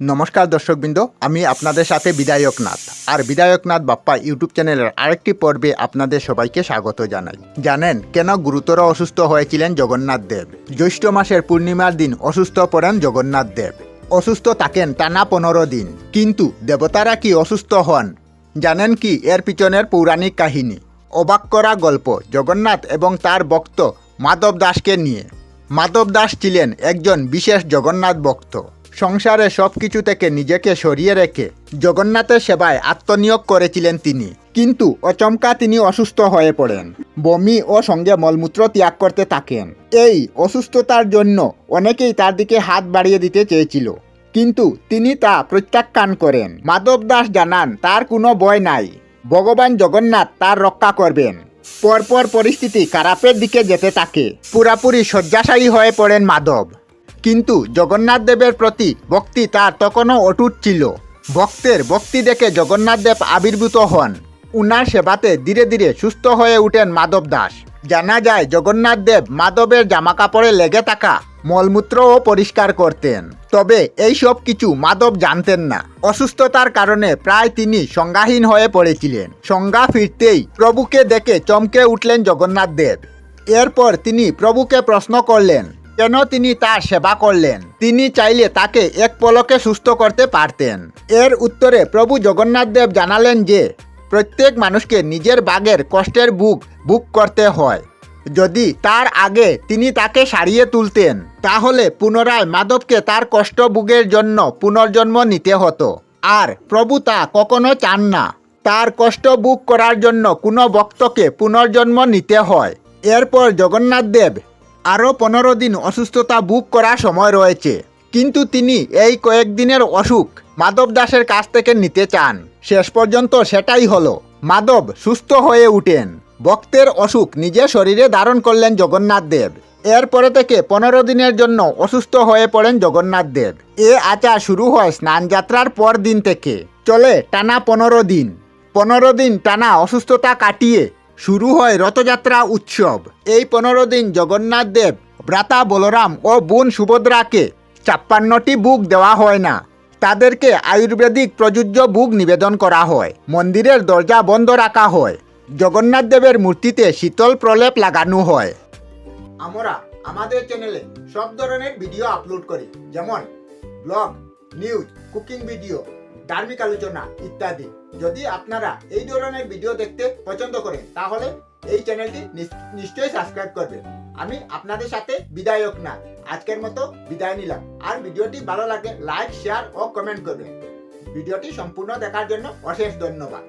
নমস্কার দর্শকবৃন্দ, আমি আপনাদের সাথে বিধায়কনাথ। আর বিধায়কনাথ বাপ্পা ইউটিউব চ্যানেলের আরেকটি পর্বে আপনাদের সবাইকে স্বাগত জানাই। জানেন কেন গুরুতর অসুস্থ হয়েছিলেন জগন্নাথ দেব? জ্যৈষ্ঠ মাসের পূর্ণিমার দিন অসুস্থ পড়েন জগন্নাথ দেব। অসুস্থ থাকেন টানা পনেরো দিন। কিন্তু দেবতারা কি অসুস্থ হন? জানেন কি এর পিছনের পৌরাণিক কাহিনী? অবাক করা গল্প জগন্নাথ এবং তার ভক্ত মাধব দাসকে নিয়ে। মাধব দাস ছিলেন একজন বিশেষ জগন্নাথ ভক্ত। সংসারে সব কিছু থেকে নিজেকে সরিয়ে রেখে জগন্নাথের সেবায় আত্মনিয়োগ করেছিলেন তিনি। কিন্তু অচমকা তিনি অসুস্থ হয়ে পড়েন। বমি ও সঙ্গে মলমূত্র ত্যাগ করতে থাকেন। এই অসুস্থতার জন্য অনেকেই তার দিকে হাত বাড়িয়ে দিতে চেয়েছিল। কিন্তু তিনি তা প্রত্যাখ্যান করেন। মাধব দাস জানান, তার কোনো ভয় নাই। ভগবান জগন্নাথ তার রক্ষা করবেন। পরপর পরিস্থিতি খারাপের দিকে যেতে থাকে। পুরাপুরি শয্যাশায়ী হয়ে পড়েন মাধব। কিন্তু জগন্নাথ দেবের প্রতি ভক্তি তার তখনও অটুট ছিল। ভক্তের ভক্তি দেখে জগন্নাথ দেব আবির্ভূত হন। উনার সেবাতে ধীরে ধীরে সুস্থ হয়ে উঠেন মাধব দাস। জানা যায়, জগন্নাথ দেব মাধবের জামাকাপড়ে লেগে থাকা মলমূত্রও পরিষ্কার করতেন। তবে এই সব কিছু মাধব জানতেন না। অসুস্থতার কারণে প্রায় তিনি সংজ্ঞাহীন হয়ে পড়েছিলেন। সংজ্ঞা ফিরতেই প্রভুকে দেখে চমকে উঠলেন জগন্নাথ দেব। এরপর তিনি প্রভুকে প্রশ্ন করলেন, কেন তিনি তার সেবা করলেন? তিনি চাইলে তাকে এক পলকে সুস্থ করতে পারতেন। এর উত্তরে প্রভু জগন্নাথ দেব জানালেন যে, প্রত্যেক মানুষকে নিজের বাগের কষ্টের বুক বুক করতে হয়। যদি তার আগে তিনি তাকে সারিয়ে তুলতেন, তাহলে পুনরায় মাধবকে তার কষ্ট বুকের জন্য পুনর্জন্ম নিতে হতো। আর প্রভু তা কখনো চান না। তার কষ্ট বুক করার জন্য কোনো ভক্তকে পুনর্জন্ম নিতে হয়। এরপর জগন্নাথ দেব আরও পনেরো দিন অসুস্থতা বুক করার সময় রয়েছে। কিন্তু তিনি এই কয়েকদিনের অসুখ মাধব দাসের কাছ থেকে নিতে চান। শেষ পর্যন্ত সেটাই হলো। মাধব সুস্থ হয়ে উঠেন। ভক্তের অসুখ নিজের শরীরে ধারণ করলেন জগন্নাথ দেব। এরপরে থেকে পনেরো দিনের জন্য অসুস্থ হয়ে পড়েন জগন্নাথ দেব। এ আচার শুরু হয় স্নানযাত্রার পর দিন থেকে। চলে টানা পনেরো দিন। পনেরো দিন টানা অসুস্থতা কাটিয়ে শুরু হয় রথযাত্রা উৎসব। এই পনেরো দিন জগন্নাথ দেব, ভ্রাতা বলরাম ও বোন সুভদ্রাকে ছাপ্পান্নটি বুক দেওয়া হয় না। তাদেরকে আয়ুর্বেদিক প্রযোজ্য বুক নিবেদন করা হয়। মন্দিরের দরজা বন্ধ রাখা হয়। জগন্নাথ দেবের মূর্তিতে শীতল প্রলেপ লাগানো হয়। আমরা আমাদের চ্যানেলে সব ধরনের ভিডিও আপলোড করি, যেমন ব্লগ নিউজ কুকিং ভিডিও ধার্মিক আলোচনা ইত্যাদি। যদি আপনারা এই ধরনের ভিডিও দেখতে পছন্দ করেন, তাহলে এই চ্যানেলটি নিশ্চয়ই সাবস্ক্রাইব করবেন। আমি আপনাদের সাথে বিদায়ক না, আজকের মতো বিদায় নিলাম। আর ভিডিওটি ভালো লাগে লাইক শেয়ার ও কমেন্ট করবেন। ভিডিওটি সম্পূর্ণ দেখার জন্য অশেষ ধন্যবাদ।